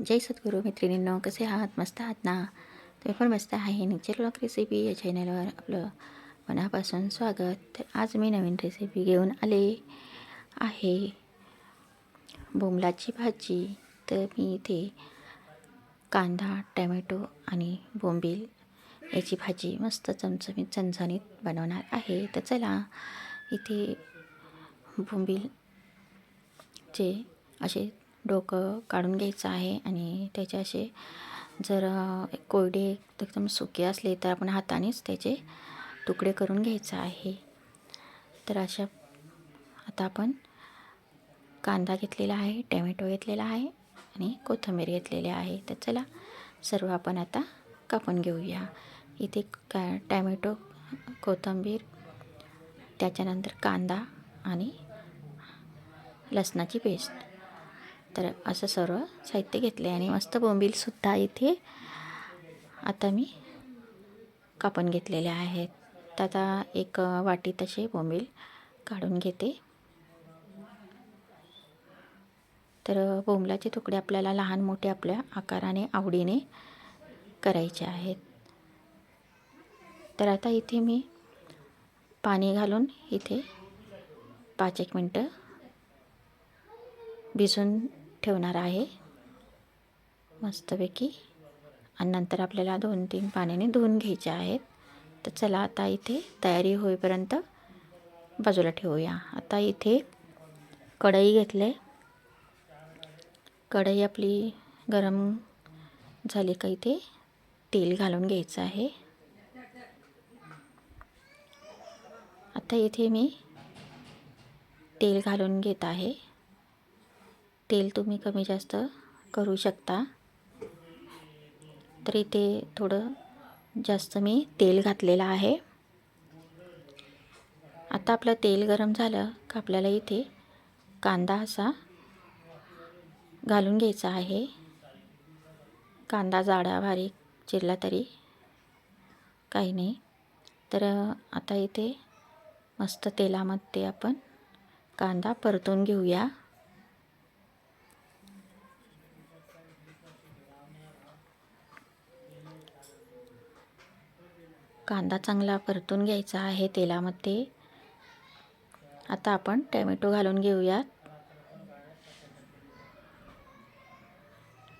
जय सद्गुरू मैत्रिणींनो कसे आहात? मस्त आहात ना? तुम्ही पण मस्त आहे. नेचर लॉक रेसिपी या चॅनलवर आपलं मनापासून स्वागत. तर आज मी नवीन रेसिपी घेऊन आले आहे. बोंबलाची भाजी तर मी इथे कांदा टमॅटो आणि बोंबील याची भाजी मस्त चमचमीत चणचणीत बनवणार आहे. तर चला इथे बोंबीलचे असे डोकं काढून घ्यायचं आहे आणि त्याचे असे जर कोरडे एकदम सुके असले तर आपण हातानेच त्याचे तुकडे करून घ्यायचं आहे. तर अशा आता आपण कांदा घेतलेला आहे टॅमॅटो घेतलेला आहे आणि कोथिंबीर घेतलेली आहे. तर चला सर्व आपण आता कापून घेऊया. इथे का टॅमॅटो कोथिंबीर त्याच्यानंतर कांदा आणि लसणाची पेस्ट. तर असं सर्व साहित्य घेतले आणि मस्त बोंबीलसुद्धा इथे आता मी कापून घेतलेले आहेत. तर आता एक वाटी तसे बोंबील काढून घेते. तर बोंबलाचे तुकडे आपल्याला लहान मोठे आपल्या आकाराने आवडीने करायचे आहेत. तर आता इथे मी पाणी घालून इथे पाच एक मिनटं भिजून ठेवणार आहे. मस्तपैकी. आणि नंतर आपल्याला दोन तीन पाण्याने धुवून घ्यायचे आहेत. तर चला आता इथे तयारी होईपर्यंत बाजूला ठेवूया. आता इथे कढई घेतले. कढई आपली गरम झाली का इथे? तेल घालून घ्यायचं आहे. आता इथे मी तेल घालून घेत आहे. तेल तुम्ही कमी जास्त करू शकता. तर इथे थोडं जास्त मी तेल घातलेलं आहे. आता आपलं तेल गरम झालं का आपल्याला इथे कांदा असा घालून घ्यायचा आहे. कांदा जाडा बारीक चिरला तरी काही नाही. तर आता इथे मस्त तेलामध्ये आपण कांदा परतून घेऊया. कांदा चांगला परतून घ्यायचा आहे तेलामध्ये. आता आपण टॅमॅटो घालून घेऊयात.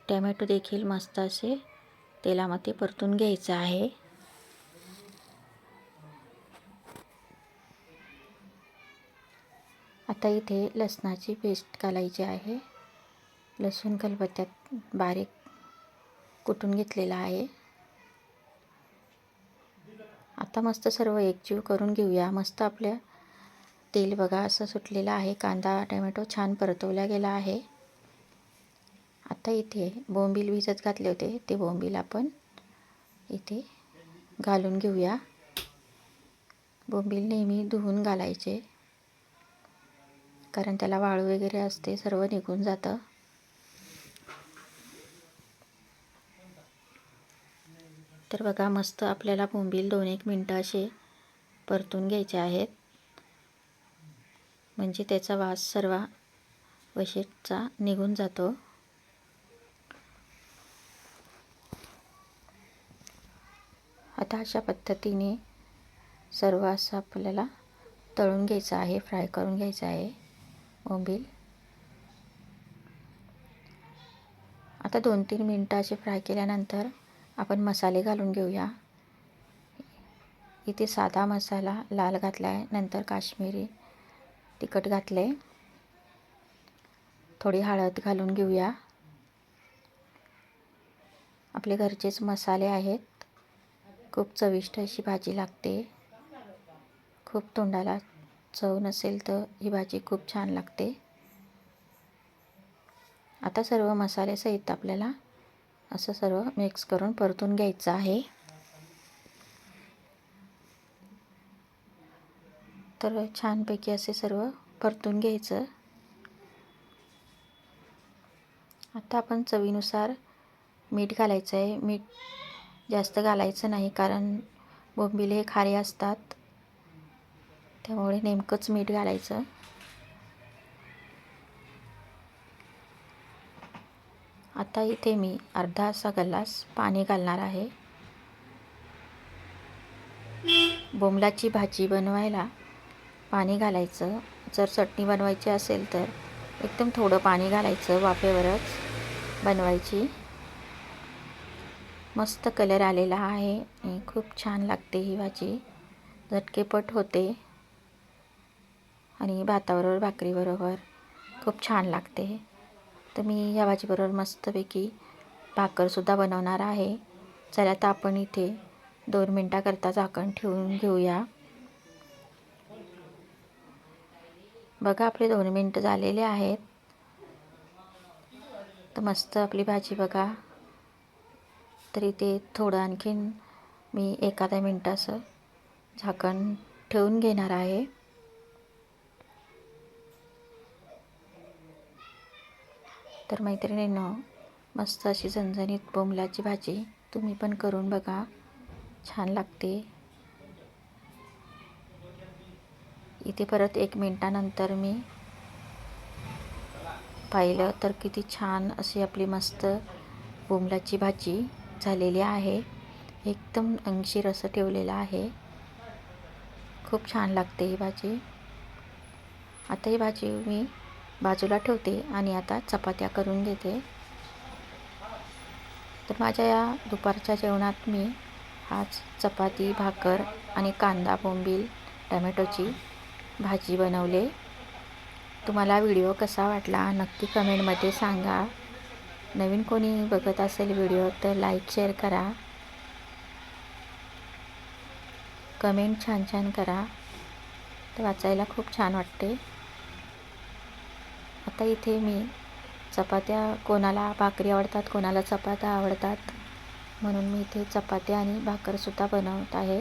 टॅमॅटो देखील मस्त असे तेलामध्ये परतून घ्यायचं आहे. आता इथे लसणाची पेस्ट घालायची आहे. लसूण कलबत्त्यात बारीक कुटून घेतलेला आहे. आता मस्त सर्व एकजीव करून घेऊया. मस्त आपल्या तेल बघा असं सुटलेलं आहे. कांदा टोमॅटो छान परतवला गेला आहे. आता इथे बोंबील भिजत घातले होते. ते बोंबील आपण इथे घालून घेऊया. बोंबील नेहमी धुवून घालायचे. कारण त्याला वाळू वगैरे असते सर्व निघून जातं. तर बघा मस्त आपल्याला बोंबील दोन एक मिनटं असे परतून घ्यायचे आहेत. म्हणजे त्याचा वास सर्व वशेटचा निघून जातो. आता अशा पद्धतीने सर्व असं आपल्याला तळून घ्यायचं आहे फ्राय करून घ्यायचं आहे बोंबील. आता दोन तीन मिनटं असे फ्राय केल्यानंतर आपण मसाले घालून घेऊया. इथे साधा मसाला लाल घातला आहे नंतर काश्मीरी तिखट घातले थोडी हळद घालून घेऊया. आपले घरचेच मसाले आहेत. खूप चविष्ट अशी भाजी लागते. खूप तोंडाला चव नसेल तर ही भाजी खूप छान लागते. आता सर्व मसाल्यासहित आपल्याला असं सर्व मिक्स करून परतून घ्यायचं आहे. तर छानपैकी असे सर्व परतून घ्यायचं. आता आपण चवीनुसार मीठ घालायचं आहे मीठ जास्त घालायचं नाही कारण बोंबिले हे खारे असतात. त्यामुळे नेमकंच मीठ घालायचं. आता इथे मी अर्धा असा गलास पाणी घालणार आहे. बोंबलाची भाजी बनवायला पाणी घालायचं. जर चटणी बनवायची असेल तर एकदम थोडं पाणी घालायचं वाफेवरच बनवायची. मस्त कलर आलेला आहे आणि खूप छान लागते ही भाजी. झटकेपट होते. आणि भाताबरोबर भाकरीबरोबर खूप छान लागते. तर मी या भाजीबरोबर मस्तपैकी भाकरसुद्धा बनवणार आहे. चला तर आपण इथे दोन मिनटाकरता झाकण ठेवून घेऊया. बघा आपले दोन मिनटं झालेले आहेत. तर मस्त आपली भाजी बघा. तर इथे थोडं आणखीन मी एखाद्या मिनटाचं झाकण ठेवून घेणार आहे. तर मैत्रिणींनो मस्त अशी झणझणीत बोंबलाची भाजी तुम्ही पण करून बघा. छान लागते. इथे परत एक मिनटानंतर मी पाहिलं तर किती छान अशी आपली मस्त बोंबलाची भाजी झालेली आहे. एकदम अंशी असं ठेवलेलं आहे. खूप छान लागते ही भाजी. आता ही भाजी मी बाजूला ठेवते आणि आता चपात्या करून घेते. तर माझ्या या दुपारच्या जेवणात मी आज चपाती भाकर आणि कांदा बोंबील टमॅटोची भाजी बनवले. तुम्हाला व्हिडिओ कसा वाटला नक्की कमेंटमध्ये सांगा. नवीन कोणी बघत असेल व्हिडिओ तर लाईक शेअर करा. कमेंट छान छान करा. तर वाचायला खूप छान वाटते. आता इथे मी चपात्या कोणाला भाकरी आवडतात कोणाला चपात्या आवडतात म्हणून मी इथे चपात्या आणि भाकरसुद्धा बनवत आहे.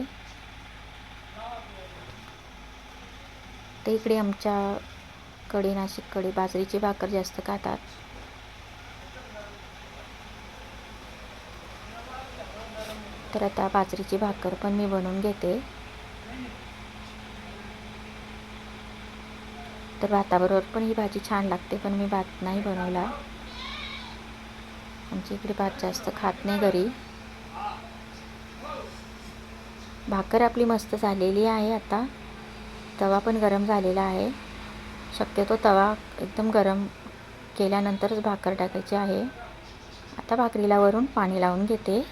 ते इकडे आमच्याकडे नाशिककडे बाजरीची भाकर जास्त खातात. तर आता बाजरीची भाकर पण मी बनवून घेते. तर भाताबरोबर पण ही भाजी छान लागते पण मी भात नाही बनवला. आमच्या इकडे भात जास्त खात नाही घरी. भाकर आपली मस्त झालेली आहे आता. तवा पण गरम झालेला आहे. शक्यतो तवा एकदम गरम केल्यानंतरच भाकर टाकायची आहे. आता भाकरीला वरून पाणी लावून घेते.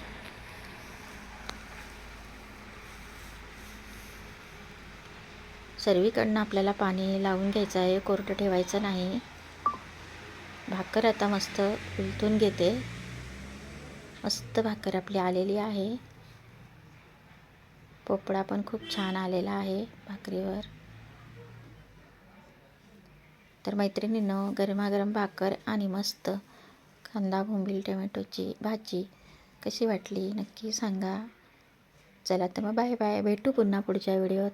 सर्वीकडनं आपल्याला पाणी लावून घ्यायचं आहे. कोरडं ठेवायचं नाही. भाकर आता मस्त उलटून घेते. मस्त भाकर आपली आलेली आहे. पोपळा पण खूप छान आलेला आहे भाकरीवर. तर मैत्रिणीनं गरमागरम भाकर आणि मस्त कांदा भोंबील टोमॅटोची भाजी कशी वाटली नक्की सांगा. चला तर मग बाय बाय. भेटू पुन्हा पुढच्या व्हिडिओत.